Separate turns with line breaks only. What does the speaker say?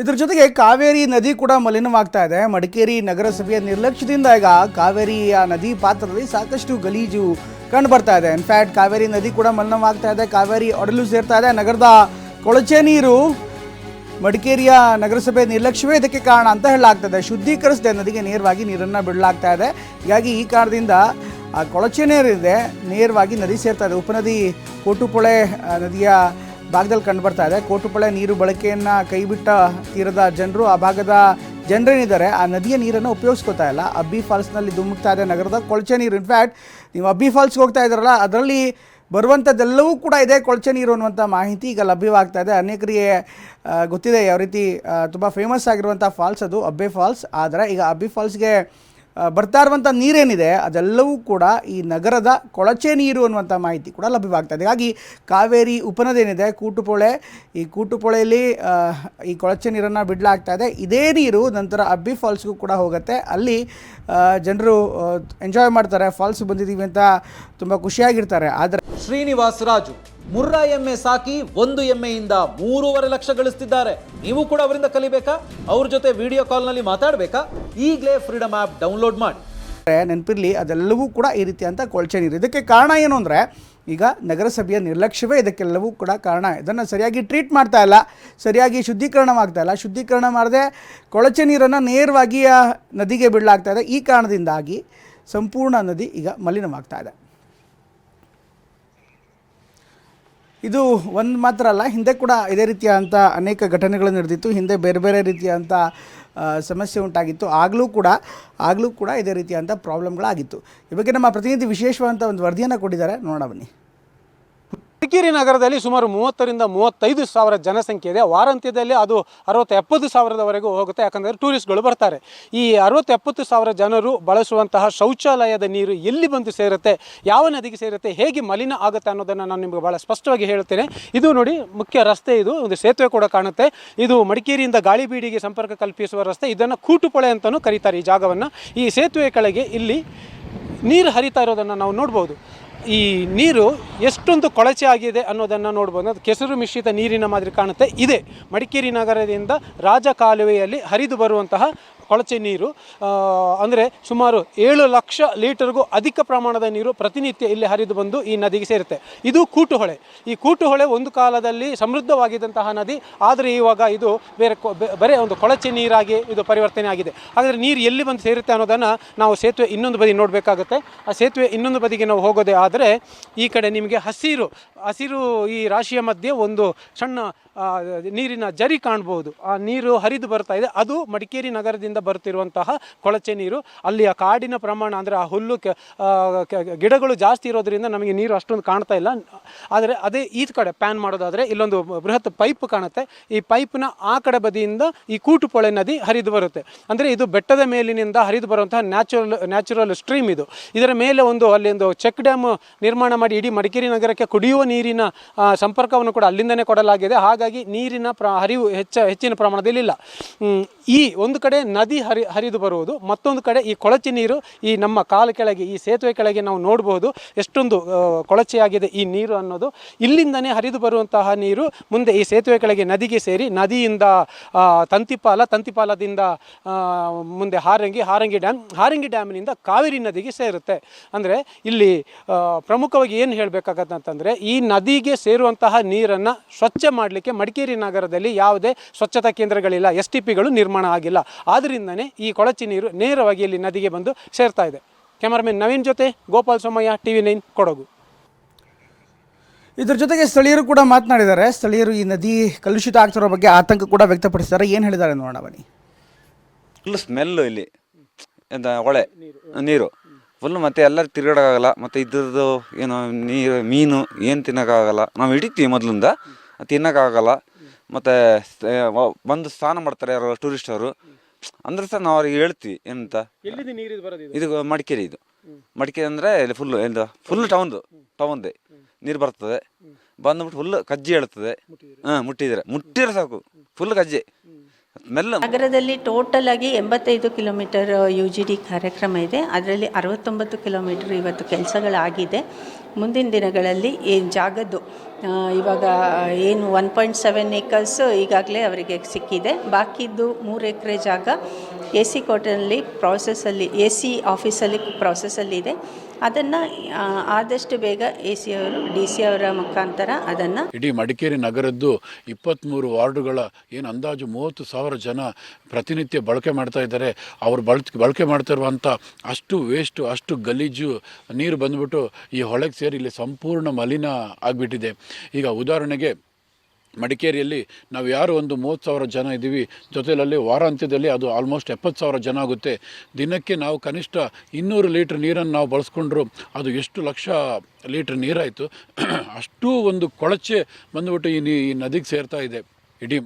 ಇದ್ರ ಜೊತೆಗೆ ಕಾವೇರಿ ನದಿ ಕೂಡ ಮಲಿನವಾಗ್ತಾ ಇದೆ. ಮಡಿಕೇರಿ ನಗರಸಭೆಯ ನಿರ್ಲಕ್ಷ್ಯದಿಂದ ಈಗ ಕಾವೇರಿಯ ನದಿ ಪಾತ್ರದಲ್ಲಿ ಸಾಕಷ್ಟು ಗಲೀಜು ಕಂಡು ಬರ್ತಾ ಇದೆ. ಇನ್ಫ್ಯಾಕ್ಟ್ ಕಾವೇರಿ ನದಿ ಕೂಡ ಮಲಿನವಾಗ್ತಾ ಇದೆ. ಕಾವೇರಿ ಒಡಲು ಸೇರ್ತಾ ಇದೆ. ನಗರದ ಕೊಳಚೆ ನೀರು ಮಡಿಕೇರಿಯ ನಗರಸಭೆ ನಿರ್ಲಕ್ಷ್ಯವೇ ಇದಕ್ಕೆ ಕಾರಣ ಅಂತ ಹೇಳಲಾಗ್ತದೆ. ಶುದ್ಧೀಕರಿಸದೆ ನದಿಗೆ ನೇರವಾಗಿ ನೀರನ್ನು ಬಿಡಲಾಗ್ತಾ ಇದೆ. ಹೀಗಾಗಿ ಈ ಕಾರಣದಿಂದ ಆ ಕೊಳಚೆ ನೀರಿದೆ. ನೇರವಾಗಿ ನದಿ ಸೇರ್ತಾ ಇದೆ. ಉಪನದಿ ಕೋಟುಪೊಳೆ ನದಿಯ ಭಾಗದಲ್ಲಿ ಕಂಡು ಬರ್ತಾ ಇದೆ. ಕೋಟುಪಳೆ ನೀರು ಬಳಕೆಯನ್ನು ಕೈಬಿಟ್ಟ ತೀರದ ಜನರು, ಆ ಭಾಗದ ಜನರೇನಿದ್ದಾರೆ, ಆ ನದಿಯ ನೀರನ್ನು ಉಪಯೋಗಿಸ್ಕೋತಾ ಇಲ್ಲ. ಅಬ್ಬಿ ಫಾಲ್ಸ್ನಲ್ಲಿ ಧುಮುಕ್ತಾ ಇದೆ ನಗರದ ಕೊಳಚೆ ನೀರು. ಇನ್ಫ್ಯಾಕ್ಟ್ ನೀವು ಅಬ್ಬಿ ಫಾಲ್ಸ್ಗೆ ಹೋಗ್ತಾ ಇದ್ದಾರಲ್ಲ, ಅದರಲ್ಲಿ ಬರುವಂಥದ್ದೆಲ್ಲವೂ ಕೂಡ ಇದೆ ಕೊಳಚೆ ನೀರು ಅನ್ನುವಂಥ ಮಾಹಿತಿ ಈಗ ಲಭ್ಯವಾಗ್ತಾ ಇದೆ. ಅನೇಕರಿಗೆ ಗೊತ್ತಿದೆ ಯಾವ ರೀತಿ ತುಂಬ ಫೇಮಸ್ ಆಗಿರುವಂಥ ಫಾಲ್ಸ್ ಅದು, ಅಬ್ಬೆ ಫಾಲ್ಸ್. ಆದರೆ ಈಗ ಅಬ್ಬಿ ಫಾಲ್ಸ್ಗೆ ಬರ್ತಾ ಇರುವಂಥ ನೀರೇನಿದೆ, ಅದೆಲ್ಲವೂ ಕೂಡ ಈ ನಗರದ ಕೊಳಚೆ ನೀರು ಅನ್ನುವಂಥ ಮಾಹಿತಿ ಕೂಡ ಲಭ್ಯವಾಗ್ತದೆ ಹಾಗಾಗಿ ಕಾವೇರಿ ಉಪನದಿ ಏನಿದೆ ಕೂಟುಪೊಳೆ ಈ ಕೂಟುಪೊಳೆಯಲ್ಲಿ ಈ ಕೊಳಚೆ ನೀರನ್ನು ಬಿಡಲಾಗ್ತಾ ಇದೆ. ಇದೇ ನೀರು ನಂತರ ಅಬ್ಬಿ ಫಾಲ್ಸ್ಗೂ ಕೂಡ ಹೋಗುತ್ತೆ. ಅಲ್ಲಿ ಜನರು ಎಂಜಾಯ್ ಮಾಡ್ತಾರೆ. ಫಾಲ್ಸ್ ಬಂದಿದ್ದೀವಿ ಅಂತ ತುಂಬ ಖುಷಿಯಾಗಿರ್ತಾರೆ. ಆದರೆ
ಶ್ರೀನಿವಾಸ್ ರಾಜು. ಮುರ್ರಾ ಎಮ್ಮೆ ಸಾಕಿ ಒಂದು ಎಮ್ಮೆಯಿಂದ ಮೂರುವರೆ ಲಕ್ಷ ಗಳಿಸ್ತಿದ್ದಾರೆ. ನೀವು ಕೂಡ ಅವರಿಂದ ಕಲಿಬೇಕಾ? ಅವ್ರ ಜೊತೆ ವಿಡಿಯೋ ಕಾಲ್ನಲ್ಲಿ ಮಾತಾಡಬೇಕಾ? ಈಗಲೇ ಫ್ರೀಡಮ್ ಆ್ಯಪ್ ಡೌನ್ಲೋಡ್ ಮಾಡಿ.
ನೆನಪಿರಲಿ, ಅದೆಲ್ಲವೂ ಕೂಡ ಈ ರೀತಿಯಂಥ ಕೊಳಚೆ ನೀರು. ಇದಕ್ಕೆ ಕಾರಣ ಏನು ಅಂದರೆ, ಈಗ ನಗರಸಭೆಯ ನಿರ್ಲಕ್ಷ್ಯವೇ ಇದಕ್ಕೆಲ್ಲವೂ ಕೂಡ ಕಾರಣ. ಇದನ್ನು ಸರಿಯಾಗಿ ಟ್ರೀಟ್ ಮಾಡ್ತಾ ಇಲ್ಲ, ಸರಿಯಾಗಿ ಶುದ್ಧೀಕರಣವಾಗ್ತಾ ಇಲ್ಲ. ಶುದ್ಧೀಕರಣ ಮಾಡದೆ ಕೊಳಚೆ ನೀರನ್ನು ನೇರವಾಗಿ ನದಿಗೆ ಬಿಡಲಾಗ್ತಾ ಇದೆ. ಈ ಕಾರಣದಿಂದಾಗಿ ಸಂಪೂರ್ಣ ನದಿ ಈಗ ಮಲಿನವಾಗ್ತಾ ಇದೆ. ಇದು ಒಂದು ಮಾತ್ರ ಅಲ್ಲ, ಹಿಂದೆ ಕೂಡ ಇದೇ ರೀತಿಯಾದಂಥ ಅನೇಕ ಘಟನೆಗಳು ನಡೆದಿತ್ತು, ಹಿಂದೆ ಬೇರೆ ಬೇರೆ ರೀತಿಯಾದಂಥ ಸಮಸ್ಯೆ ಉಂಟಾಗಿತ್ತು. ಆಗಲೂ ಕೂಡ ಆಗಲೂ ಕೂಡ ಇದೇ ರೀತಿಯಾದಂಥ ಪ್ರಾಬ್ಲಮ್ಗಳಾಗಿತ್ತು ಈ ಬಗ್ಗೆ ನಮ್ಮ ಪ್ರತಿನಿಧಿ ವಿಶೇಷವಾದಂಥ ಒಂದು ವರದಿಯನ್ನು ಕೊಟ್ಟಿದ್ದಾರೆ, ನೋಡೋಣ ಬನ್ನಿ.
ಮಡಿಕೇರಿ ನಗರದಲ್ಲಿ ಸುಮಾರು ಮೂವತ್ತರಿಂದ ಮೂವತ್ತೈದು ಸಾವಿರ ಜನಸಂಖ್ಯೆ ಇದೆ. ವಾರಾಂತ್ಯದಲ್ಲಿ ಅದು ಅರವತ್ತು ಎಪ್ಪತ್ತು ಸಾವಿರದವರೆಗೂ ಹೋಗುತ್ತೆ. ಯಾಕಂದರೆ ಟೂರಿಸ್ಟ್ಗಳು ಬರ್ತಾರೆ. ಈ ಅರವತ್ತು ಎಪ್ಪತ್ತು ಸಾವಿರ ಜನರು ಬಳಸುವಂತಹ ಶೌಚಾಲಯದ ನೀರು ಎಲ್ಲಿ ಬಂದು ಸೇರುತ್ತೆ, ಯಾವ ನದಿಗೆ ಸೇರುತ್ತೆ, ಹೇಗೆ ಮಲಿನ ಆಗುತ್ತೆ ಅನ್ನೋದನ್ನು ನಾನು ನಿಮಗೆ ಭಾಳ ಸ್ಪಷ್ಟವಾಗಿ ಹೇಳ್ತೇನೆ. ಇದು ನೋಡಿ ಮುಖ್ಯ ರಸ್ತೆ ಇದು. ಒಂದು ಸೇತುವೆ ಕೂಡ ಕಾಣುತ್ತೆ. ಇದು ಮಡಿಕೇರಿಯಿಂದ ಗಾಳಿಬೀಡಿಗೆ ಸಂಪರ್ಕ ಕಲ್ಪಿಸುವ ರಸ್ತೆ. ಇದನ್ನು ಕೂಟುಪೊಳೆ ಅಂತಲೂ ಕರೀತಾರೆ ಈ ಜಾಗವನ್ನು. ಈ ಸೇತುವೆ ಕೆಳಗೆ ಇಲ್ಲಿ ನೀರು ಹರಿತಾ ಇರೋದನ್ನು ನಾವು ನೋಡ್ಬೋದು. ಈ ನೀರು ಎಷ್ಟೊಂದು ಕೊಳಚೆ ಆಗಿದೆ ಅನ್ನೋದನ್ನು ನೋಡ್ಬೋದು. ಅದು ಕೆಸರು ಮಿಶ್ರಿತ ನೀರಿನ ಮಾದರಿ ಕಾಣುತ್ತೆ. ಇದೆ ಮಡಿಕೇರಿ ನಗರದಿಂದ ರಾಜ ಕಾಲುವೆಯಲ್ಲಿ ಹರಿದು ಬರುವಂತಹ ಕೊಳಚೆ ನೀರು ಅಂದರೆ ಸುಮಾರು ಏಳು ಲಕ್ಷ ಲೀಟರ್ಗೂ ಅಧಿಕ ಪ್ರಮಾಣದ ನೀರು ಪ್ರತಿನಿತ್ಯ ಇಲ್ಲಿ ಹರಿದು ಬಂದು ಈ ನದಿಗೆ ಸೇರುತ್ತೆ. ಇದು ಕೂಟುಹೊಳೆ. ಈ ಕೂಟುಹೊಳೆ ಒಂದು ಕಾಲದಲ್ಲಿ ಸಮೃದ್ಧವಾಗಿದ್ದಂತಹ ನದಿ, ಆದರೆ ಇವಾಗ ಇದು ಬೇರೆ ಬರೀ ಒಂದು ಕೊಳಚೆ ನೀರಾಗಿ ಇದು ಪರಿವರ್ತನೆ ಆಗಿದೆ. ಹಾಗಾದರೆ ನೀರು ಎಲ್ಲಿ ಬಂದು ಸೇರುತ್ತೆ ಅನ್ನೋದನ್ನು ನಾವು ಸೇತುವೆ ಇನ್ನೊಂದು ಬದಿ ನೋಡಬೇಕಾಗುತ್ತೆ. ಆ ಸೇತುವೆ ಇನ್ನೊಂದು ಬದಿಗೆ ನಾವು ಹೋಗೋದೇ ಆದರೆ ಈ ಕಡೆ ನಿಮಗೆ ಹಸಿರು ಹಸಿರು ಈ ರಾಶಿಯ ಮಧ್ಯೆ ಒಂದು ಸಣ್ಣ ನೀರಿನ ಜರಿ ಕಾಣ್ಬೋದು. ಆ ನೀರು ಹರಿದು ಬರ್ತಾ ಇದೆ. ಅದು ಮಡಿಕೇರಿ ನಗರದಿಂದ ಬರ್ತಿರುವಂತಹ ಕೊಳಚೆ ನೀರು. ಅಲ್ಲಿ ಆ ಕಾಡಿನ ಪ್ರಮಾಣ ಅಂದರೆ ಆ ಹುಲ್ಲು ಗಿಡಗಳು ಜಾಸ್ತಿ ಇರೋದ್ರಿಂದ ನಮಗೆ ನೀರು ಅಷ್ಟೊಂದು ಕಾಣ್ತಾ ಇಲ್ಲ. ಆದರೆ ಅದೇ ಈ ಕಡೆ ಪ್ಯಾನ್ ಮಾಡೋದಾದರೆ ಇಲ್ಲೊಂದು ಬೃಹತ್ ಪೈಪ್ ಕಾಣುತ್ತೆ. ಈ ಪೈಪ್ನ ಆ ಕಡೆ ಬದಿಯಿಂದ ಈ ಕೂಟುಪೊಳೆ ನದಿ ಹರಿದು ಬರುತ್ತೆ. ಅಂದರೆ ಇದು ಬೆಟ್ಟದ ಮೇಲಿನಿಂದ ಹರಿದು ಬರುವಂತಹ ನ್ಯಾಚುರಲ್ ನ್ಯಾಚುರಲ್ ಸ್ಟ್ರೀಮ್ ಇದು. ಇದರ ಮೇಲೆ ಒಂದು ಅಲ್ಲಿ ಒಂದು ಚೆಕ್ ಡ್ಯಾಮ್ ನಿರ್ಮಾಣ ಮಾಡಿ ಇಡೀ ಮಡಿಕೇರಿ ನಗರಕ್ಕೆ ಕುಡಿಯುವ ನೀರಿನ ಸಂಪರ್ಕವನ್ನು ಕೂಡ ಅಲ್ಲಿಂದನೇ ಕೊಡಲಾಗಿದೆ. ಹಾಗಾಗಿ ನೀರಿನ ಪ್ರ ಹರಿವು ಹೆಚ್ಚ ಹೆಚ್ಚಿನ ಪ್ರಮಾಣದಲ್ಲಿ ಇಲ್ಲ. ಈ ಒಂದು ಕಡೆ ನದಿ ಹರಿ ಹರಿದು ಬರುವುದು, ಮತ್ತೊಂದು ಕಡೆ ಈ ಕೊಳಚೆ ನೀರು ಈ ನಮ್ಮ ಕಾಲ ಕೆಳಗೆ, ಈ ಸೇತುವೆ ಕೆಳಗೆ ನಾವು ನೋಡಬಹುದು ಎಷ್ಟೊಂದು ಕೊಳಚೆಯಾಗಿದೆ ಈ ನೀರು ಅನ್ನೋದು. ಇಲ್ಲಿಂದನೇ ಹರಿದು ಬರುವಂತಹ ನೀರು ಮುಂದೆ ಈ ಸೇತುವೆ ಕೆಳಗೆ ನದಿಗೆ ಸೇರಿ ನದಿಯಿಂದ ತಂತಿಪಾಲ, ತಂತಿಪಾಲದಿಂದ ಮುಂದೆ ಹಾರಂಗಿ ಹಾರಂಗಿ ಡ್ಯಾಮ್, ಹಾರಂಗಿ ಡ್ಯಾಮ್ನಿಂದ ಕಾವೇರಿ ನದಿಗೆ ಸೇರುತ್ತೆ. ಅಂದರೆ ಇಲ್ಲಿ ಪ್ರಮುಖವಾಗಿ ಏನು ಹೇಳಬೇಕಾಗತ್ತೆ ಅಂತಂದರೆ ಈ ನದಿಗೆ ಸೇರುವಂತಹ ನೀರನ್ನು ಸ್ವಚ್ಛ ಮಾಡಲಿಕ್ಕೆ ಮಡಿಕೇರಿ ನಗರದಲ್ಲಿ ಯಾವುದೇ ಸ್ವಚ್ಛತಾ ಕೇಂದ್ರಗಳಿಲ್ಲ ಎಸ್ ಟಿ ಪಿಗಳು ನಿರ್ಮಾಣ ಆಗಿಲ್ಲ. ಆದ್ದರಿಂದನೇ ಈ ಕೊಳಚೆ ನೀರು ನೇರವಾಗಿ ಇಲ್ಲಿ ನದಿಗೆ ಬಂದು ಸೇರ್ತಾ ಇದೆ. ಕ್ಯಾಮರಾಮನ್ ನವೀನ್ ಜೊತೆ Gopal Somaiah T V nine Kodagu.
ಇದ್ರ ಜೊತೆಗೆ ಸ್ಥಳೀಯರು ಕೂಡ ಮಾತನಾಡಿದ್ದಾರೆ. ಸ್ಥಳೀಯರು ಈ ನದಿ ಕಲುಷಿತ ಆಗ್ತಿರೋ ಬಗ್ಗೆ ಆತಂಕ ಕೂಡ ವ್ಯಕ್ತಪಡಿಸಿದ್ದಾರೆ. ಏನು ಹೇಳಿದ್ದಾರೆ ನೋಡೋಣ ಬನ್ನಿ.
ಫುಲ್ ಸ್ಮೆಲ್ಲು ಇಲ್ಲಿ. ಎಂತ ಹೊಳೆ ನೀರು. ಫುಲ್ ಮತ್ತೆ ಎಲ್ಲರೂ ತಿರುಗಾಡೋಕ್ಕಾಗಲ್ಲ. ಮತ್ತು ಇದ್ರದ್ದು ಏನು ನೀರು ಮೀನು ಏನು ತಿನ್ನೋಕ್ಕಾಗಲ್ಲ. ನಾವು ಹಿಡಿತೀವಿ ಮೊದಲಿಂದ. ತಿನ್ನೋಕ್ಕಾಗಲ್ಲ. ಮತ್ತು ಬಂದು ಸ್ನಾನ ಮಾಡ್ತಾರೆ ಯಾರು ಟೂರಿಸ್ಟ್ ಅವರು. ಅಂದ್ರೆ ಸರ್ ನಾವು ಅವ್ರಿಗೆ ಹೇಳ್ತೀವಿ ಎಂತ?
ಎಲ್ಲಿದೆ ನೀರಿದು ಬರೋದು
ಇದು? ಮಡಿಕೇರಿ ಇದು. ಮಡಿಕೇರಿ ಅಂದರೆ ಇಲ್ಲಿ ಫುಲ್ ಎಂತ ಫುಲ್ ಟೌನ್ದು ಟೌನ್ದೆ ನೀರು ಬರ್ತದೆ. ಬಂದ್ಬಿಟ್ಟು ಫುಲ್ ಕಜ್ಜಿ ಹೇಳ್ತದೆ. ಹಾಂ ಮುಟ್ಟಿದ್ರೆ. ಮುಟ್ಟಿದ್ರೆ ಸಾಕು. ಫುಲ್ ಕಜ್ಜಿ. ಮೆಲ್ಲ
ನಗರದಲ್ಲಿ ಟೋಟಲ್ ಆಗಿ ಎಂಬತ್ತೈದು ಕಿಲೋಮೀಟರ್ ಯು ಜಿ ಡಿ ಕಾರ್ಯಕ್ರಮ ಇದೆ. ಅದರಲ್ಲಿ ಅರವತ್ತೊಂಬತ್ತು ಕಿಲೋಮೀಟರ್ ಇವತ್ತು ಕೆಲಸಗಳಾಗಿದೆ. ಮುಂದಿನ ದಿನಗಳಲ್ಲಿ ಏನು ಜಾಗದ್ದು ಇವಾಗ ಏನು ಒನ್ ಪಾಯಿಂಟ್ ಸೆವೆನ್ ಏಕರ್ಸ್ ಈಗಾಗಲೇ ಅವರಿಗೆ ಸಿಕ್ಕಿದೆ. ಬಾಕಿದ್ದು ಮೂರು ಎಕರೆ ಜಾಗ ಎ ಸಿ ಕೋರ್ಟಲ್ಲಿ ಪ್ರಾಸೆಸಲ್ಲಿ ಎ ಸಿ ಆಫೀಸಲ್ಲಿ ಪ್ರಾಸೆಸಲ್ಲಿದೆ ಅದನ್ನು ಆದಷ್ಟು ಬೇಗ ಎ ಸಿ ಅವರು ಡಿ ಸಿ ಅವರ ಮುಖಾಂತರ ಅದನ್ನು
ಇಡೀ ಮಡಿಕೇರಿ ನಗರದ್ದು ಇಪ್ಪತ್ತ್ಮೂರು ವಾರ್ಡ್ಗಳ ಏನು ಅಂದಾಜು ಮೂವತ್ತು ಸಾವಿರ ಜನ ಪ್ರತಿನಿತ್ಯ ಬಳಕೆ ಮಾಡ್ತಾ ಇದ್ದಾರೆ. ಅವರು ಬಳಕೆ ಬಳಕೆ ಮಾಡ್ತಾ ಇರುವಂಥ ಅಷ್ಟು ವೇಸ್ಟು ಅಷ್ಟು ಗಲೀಜು ನೀರು ಬಂದ್ಬಿಟ್ಟು ಈ ಹೊಳೆಗೆ ಇಲ್ಲಿ ಸಂಪೂರ್ಣ ಮಲಿನ ಆಗಿಬಿಟ್ಟಿದೆ. ಈಗ ಉದಾಹರಣೆಗೆ, ಮಡಿಕೇರಿಯಲ್ಲಿ ನಾವು ಯಾರು ಒಂದು ಮೂವತ್ತು ಸಾವಿರ ಜನ ಇದ್ದೀವಿ ಜೊತೆಯಲ್ಲಿ ವಾರಾಂತ್ಯದಲ್ಲಿ ಅದು ಆಲ್ಮೋಸ್ಟ್ ಎಪ್ಪತ್ತು ಸಾವಿರ ಜನ ಆಗುತ್ತೆ. ದಿನಕ್ಕೆ ನಾವು ಕನಿಷ್ಠ ಇನ್ನೂರು ಲೀಟ್ರ್ ನೀರನ್ನು ನಾವು ಬಳಸ್ಕೊಂಡ್ರು ಅದು ಎಷ್ಟು ಲಕ್ಷ ಲೀಟ್ರ್ ನೀರಾಯಿತು. ಅಷ್ಟೂ ಒಂದು ಕೊಳಚೆ ಬಂದುಬಿಟ್ಟು ಈ ನದಿಗೆ ಸೇರ್ತಾ ಇದೆ. ಇಡೀ